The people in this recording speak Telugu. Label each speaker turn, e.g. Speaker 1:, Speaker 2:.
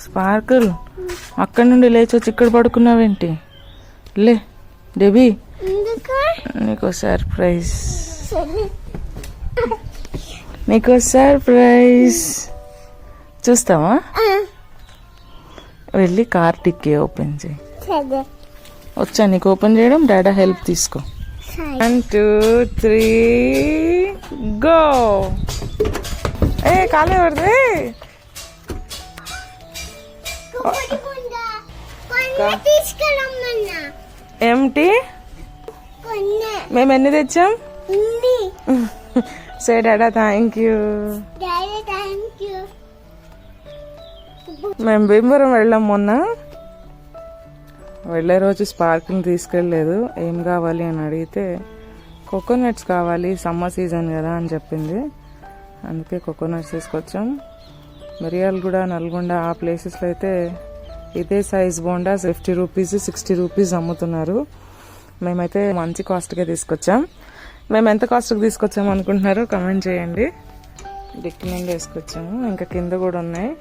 Speaker 1: స్పార్కిల్. అక్కడి నుండి లేచి వచ్చి ఇక్కడ పడుకున్నావేంటి? లే డెబీ. నీకు సర్ప్రైజ్. నీకు సర్ప్రైజ్. చూస్తావా? వెళ్ళి కార్ టిక్కీ ఓపెన్ చేయి. వచ్చా నీకు ఓపెన్ చేయడం? డాడా హెల్ప్ తీసుకో. One two three go. ఏ కాలే ఏమిటి? మేము ఎన్ని తెచ్చాం?
Speaker 2: ఉంది.
Speaker 1: Say డాడా thank you
Speaker 2: daddy thank you
Speaker 1: మేము భీమవరం వెళ్ళాం మొన్న. వెళ్ళే రోజు స్పార్కింగ్ తీసుకెళ్ళలేదు. ఏం కావాలి అని అడిగితే కోకోనట్స్ కావాలి సమ్మర్ సీజన్ కదా అని చెప్పింది. అందుకే కోకోనట్స్ తీసుకొచ్చాం. మిరియాలగూడ నల్గొండ ఆ ప్లేసెస్లో అయితే ఇదే size bonda fifty rupees sixty rupees అమ్ముతున్నారు. మేమైతే మంచి కాస్ట్గా తీసుకొచ్చాం. మేము ఎంత కాస్ట్కి తీసుకొచ్చాం అనుకుంటున్నారో కమెంట్ చేయండి. డిక్కి నుండి వేసుకొచ్చాము. ఇంకా కింద కూడా ఉన్నాయి.